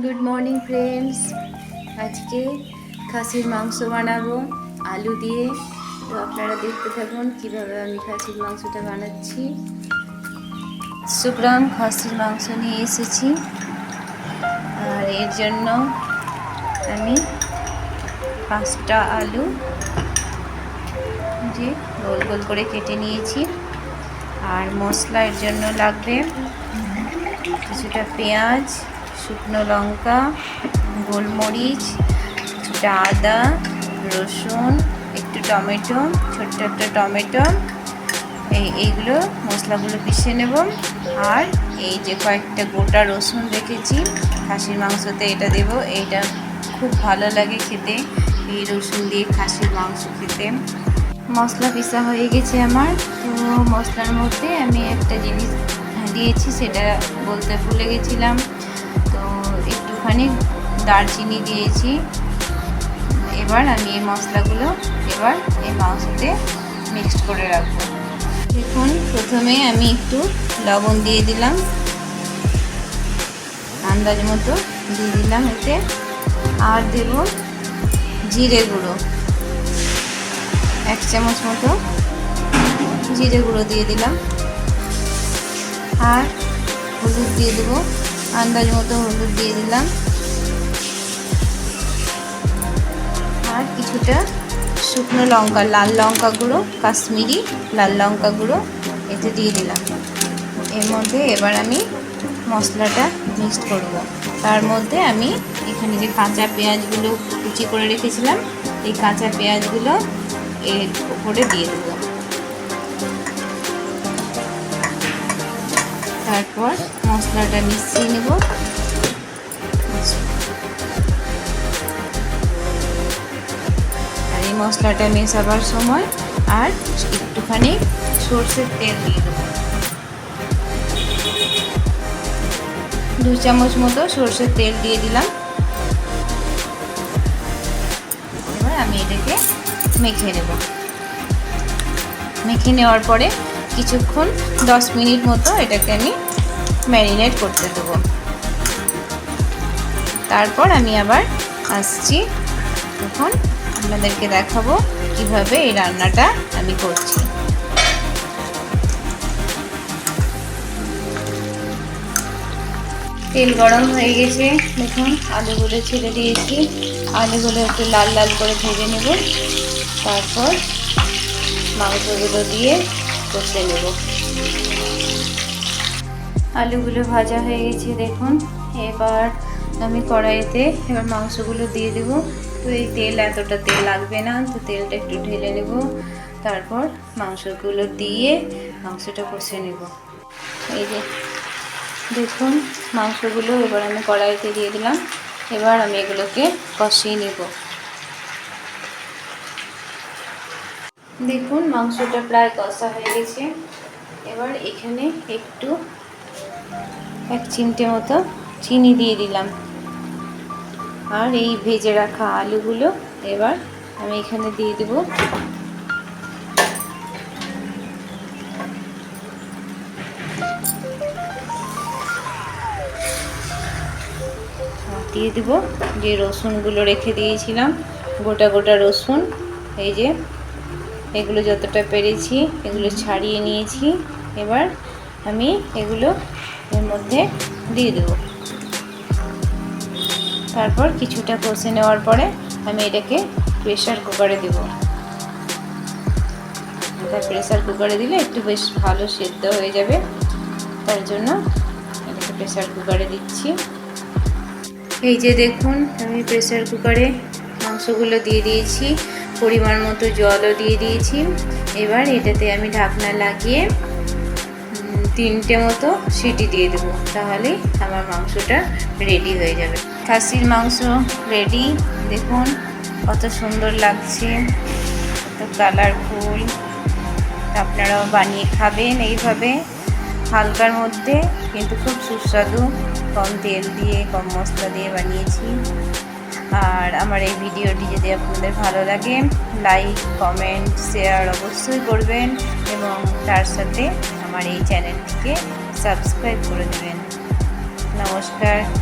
Good morning friends আজকে খাসির মাংস বানাবো, আলু দিয়ে। তো আপনারা দেখতে থাকুন কীভাবে আমি খাসির মাংসটা বানাচ্ছি। একশো গ্রাম খাসির মাংস নিয়ে এসেছি। আর এর জন্য আমি পাঁচটা আলু যে গোল গোল করে কেটে নিয়েছি। আর মশলা এর জন্য লাগবে কিছুটা পেঁয়াজ শুকনো লঙ্কা, গোলমরিচ, কিছুটা আদা, রসুন, একটু টমেটো, ছোট্ট একটা টমেটো। এই, এইগুলো মশলাগুলো পিষে নেব। আর এই যে কয়েকটা গোটা রসুন রেখেছি, খাসির মাংসতে এটা দেব। এইটা খুব ভালো লাগে খেতে, এই রসুন দিয়ে খাসির মাংস খেতে। মশলা পিসা হয়ে গেছে আমার। তো মশলার মধ্যে আমি একটা জিনিস দিয়েছি, সেটা বলতে ভুলে গেছিলাম। তো একটুখানি দারচিনি দিয়েছি। এবার আমি এই মশলাগুলো এবার এই মাংসতে মিক্সড করে রাখব। দেখুন, প্রথমে আমি একটু লবণ দিয়ে দিলাম। আন্দাজ মতো দিয়ে দিলাম এতে। আর দেব জিরে গুঁড়ো। এক চামচ মতো জিরে গুঁড়ো দিয়ে দিলাম। আর হলুদ দিয়ে দেবো আন্দাজ মতো হলুদ দিয়ে দিলাম। আর কিছুটা শুকনো লঙ্কা, লাল লঙ্কা গুঁড়ো, কাশ্মীরি লাল লঙ্কা গুঁড়ো এতে দিয়ে দিলাম। এর মধ্যে এবার আমি মশলাটা মিক্সড করব। তার মধ্যে আমি এখানে যে কাঁচা পেঁয়াজগুলো কুচি করে রেখেছিলাম, এই কাঁচা পেঁয়াজগুলো এর উপরে দিয়ে দেব। তারপর মশলাটা মিশিয়ে নেব। আর এই মশলাটা মেশাবার সময় আর একটুখানি সর্ষের তেল দিয়ে দেবো। দু চামচ মতো সর্ষের তেল দিয়ে দিলাম। এবার আমি এটাকে মেখে নেব। মেখে নেওয়ার পরে কিছুক্ষণ, দশ মিনিট মতো এটাকে আমি ম্যারিনেট করতে দেবো। তারপর আমি আবার আসছি। তখন আপনাদেরকে দেখাবো কীভাবে এই রান্নাটা আমি করছি। তেল গরম হয়ে গেছে। দেখুন, আলুগুলো ছেড়ে দিয়েছি। আলুগুলো একটু লাল লাল করে ভেজে নেব। তারপর মাংসগুলো দিয়ে কষে নেব। আলুগুলো ভাজা হয়ে গেছে, দেখুন। এবার আমি কড়াইতে এবার মাংসগুলো দিয়ে দেব। তো এই তেল এতটা তেল লাগবে না, তো তেলটা একটু ঢেলে নেব। তারপর মাংসগুলো দিয়ে মাংসটা কষে নেব। এই যে দেখুন, মাংসগুলো এবার আমি কড়াইতে দিয়ে দিলাম। এবার আমি এগুলোকে কষিয়ে নেব। দেখুন, মাংসটা প্রায় কষা হয়ে গেছে। এবার এখানে একটু এক চিমটে মতো চিনি দিয়ে দিলাম। আর এই ভেজে রাখা আলুগুলো এবার আমি এখানে দিয়ে দেবো। দিয়ে দিব যে রসুনগুলো রেখে দিয়েছিলাম, গোটা গোটা রসুন, এই যে এগুলো যতটা পেরেছি, এগুলো ছাড়িয়ে নিয়েছি। এবার আমি এগুলো এর মধ্যে দিয়ে দেব। তারপর কিছুটা কষে নেওয়ার পরে আমি এটাকে প্রেশার কুকারে দেব। তার প্রেশার কুকারে দিলে একটু বেশ ভালো সেদ্ধ হয়ে যাবে। তার জন্য এটাকে প্রেশার কুকারে দিচ্ছি। এই যে দেখুন, আমি প্রেসার কুকারে মাংসগুলো দিয়ে দিয়েছি, পরিমাণ মতো জলও দিয়ে দিয়েছি। এবার এটাতে আমি ঢাকনা লাগিয়ে তিনটে মতো সিটি দিয়ে দেবো, তাহলে আমার মাংসটা রেডি হয়ে যাবে। খাসির মাংস রেডি দেখুন কত সুন্দর লাগছে, কত কালারফুল আপনারাও বানিয়ে খাবেন এইভাবে, হালকার মধ্যে, কিন্তু খুব সুস্বাদু। কম তেল দিয়ে, কম মশলা দিয়ে বানিয়েছি। আর আমার এই ভিডিওটি যদি আপনাদের ভালো লাগে লাইক কমেন্ট শেয়ার অবশ্যই করবেন এবং তার সাথে আমার এই চ্যানেলটিকে সাবস্ক্রাইব করে দেবেন। নমস্কার।